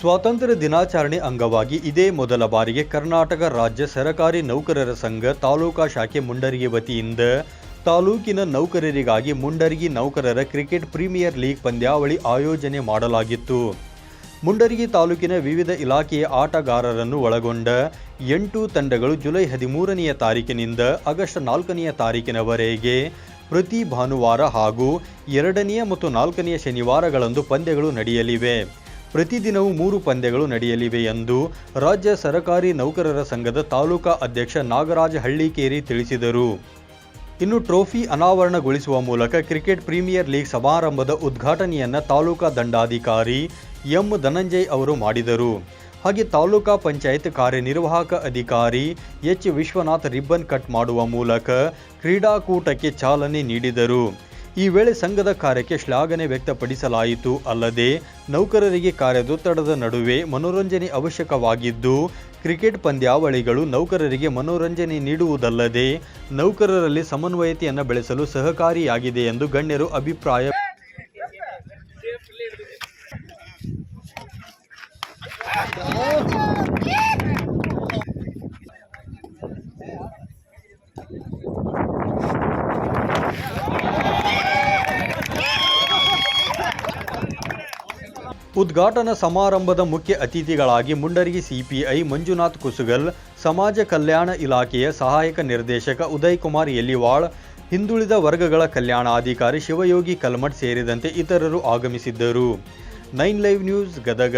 ಸ್ವಾತಂತ್ರ್ಯ ದಿನಾಚರಣೆ ಅಂಗವಾಗಿ ಇದೇ ಮೊದಲ ಬಾರಿಗೆ ಕರ್ನಾಟಕ ರಾಜ್ಯ ಸರಕಾರಿ ನೌಕರರ ಸಂಘ ತಾಲೂಕಾ ಶಾಖೆ ಮುಂಡರಿಗೆ ವತಿಯಿಂದ ತಾಲೂಕಿನ ನೌಕರರಿಗಾಗಿ ಮುಂಡರಗಿ ನೌಕರರ ಕ್ರಿಕೆಟ್ ಪ್ರೀಮಿಯರ್ ಲೀಗ್ ಪಂದ್ಯಾವಳಿ ಆಯೋಜನೆ ಮಾಡಲಾಗಿತ್ತು. ಮುಂಡರಗಿ ತಾಲೂಕಿನ ವಿವಿಧ ಇಲಾಖೆಯ ಆಟಗಾರರನ್ನು ಒಳಗೊಂಡ ಎಂಟು ತಂಡಗಳು ಜುಲೈ ಹದಿಮೂರನೆಯ ತಾರೀಕಿನಿಂದ ಆಗಸ್ಟ್ ನಾಲ್ಕನೆಯ ತಾರೀಕಿನವರೆಗೆ ಪ್ರತಿ ಭಾನುವಾರ ಹಾಗೂ ಎರಡನೆಯ ಮತ್ತು ನಾಲ್ಕನೆಯ ಶನಿವಾರಗಳಂದು ಪಂದ್ಯಗಳು ನಡೆಯಲಿವೆ. ಪ್ರತಿದಿನವೂ ಮೂರು ಪಂದ್ಯಗಳು ನಡೆಯಲಿವೆ ಎಂದು ರಾಜ್ಯ ಸರಕಾರಿ ನೌಕರರ ಸಂಘದ ತಾಲೂಕಾ ಅಧ್ಯಕ್ಷ ನಾಗರಾಜ ಹಳ್ಳಿಕೇರಿ ತಿಳಿಸಿದರು. ಇನ್ನು ಟ್ರೋಫಿ ಅನಾವರಣಗೊಳಿಸುವ ಮೂಲಕ ಕ್ರಿಕೆಟ್ ಪ್ರೀಮಿಯರ್ ಲೀಗ್ ಸಮಾರಂಭದ ಉದ್ಘಾಟನೆಯನ್ನು ತಾಲೂಕಾ ದಂಡಾಧಿಕಾರಿ ಎಂ ಧನಂಜಯ್ ಅವರು ಮಾಡಿದರು. ಹಾಗೆ ತಾಲೂಕಾ ಪಂಚಾಯತ್ ಕಾರ್ಯನಿರ್ವಾಹಕ ಅಧಿಕಾರಿ ಎಚ್ ವಿಶ್ವನಾಥ್ ರಿಬ್ಬನ್ ಕಟ್ ಮಾಡುವ ಮೂಲಕ ಕ್ರೀಡಾಕೂಟಕ್ಕೆ ಚಾಲನೆ ನೀಡಿದರು. ಈ ವೇಳೆ ಸಂಘದ ಕಾರ್ಯಕ್ಕೆ ಶ್ಲಾಘನೆ ವ್ಯಕ್ತಪಡಿಸಲಾಯಿತು ಅಲ್ಲದೆ ನೌಕರರಿಗೆ ಕಾರ್ಯದೊತ್ತಡದ ನಡುವೆ ಮನೋರಂಜನೆ ಅವಶ್ಯಕವಾಗಿದ್ದು ಕ್ರಿಕೆಟ್ ಪಂದ್ಯಾವಳಿಗಳು ನೌಕರರಿಗೆ ಮನೋರಂಜನೆ ನೀಡುವುದಲ್ಲದೆ ನೌಕರರಲ್ಲಿ ಸಮನ್ವಯತೆಯನ್ನು ಬೆಳೆಸಲು ಸಹಕಾರಿಯಾಗಿದೆ ಎಂದು ಗಣ್ಯರು ಅಭಿಪ್ರಾಯ ಉದ್ಘಾಟನಾ ಸಮಾರಂಭದ ಮುಖ್ಯ ಅತಿಥಿಗಳಾಗಿ ಮುಂಡರಗಿ ಸಿಪಿಐ ಮಂಜುನಾಥ್ ಕುಸುಗಲ್, ಸಮಾಜ ಕಲ್ಯಾಣ ಇಲಾಖೆಯ ಸಹಾಯಕ ನಿರ್ದೇಶಕ ಉದಯ್ ಕುಮಾರ್ ಯಲಿವಾಳ್ ಹಿಂದುಳಿದ ವರ್ಗಗಳ ಕಲ್ಯಾಣಾಧಿಕಾರಿ ಶಿವಯೋಗಿ ಕಲ್ಮಠ್ ಸೇರಿದಂತೆ ಇತರರು ಆಗಮಿಸಿದ್ದರು. Nine live news Gadag.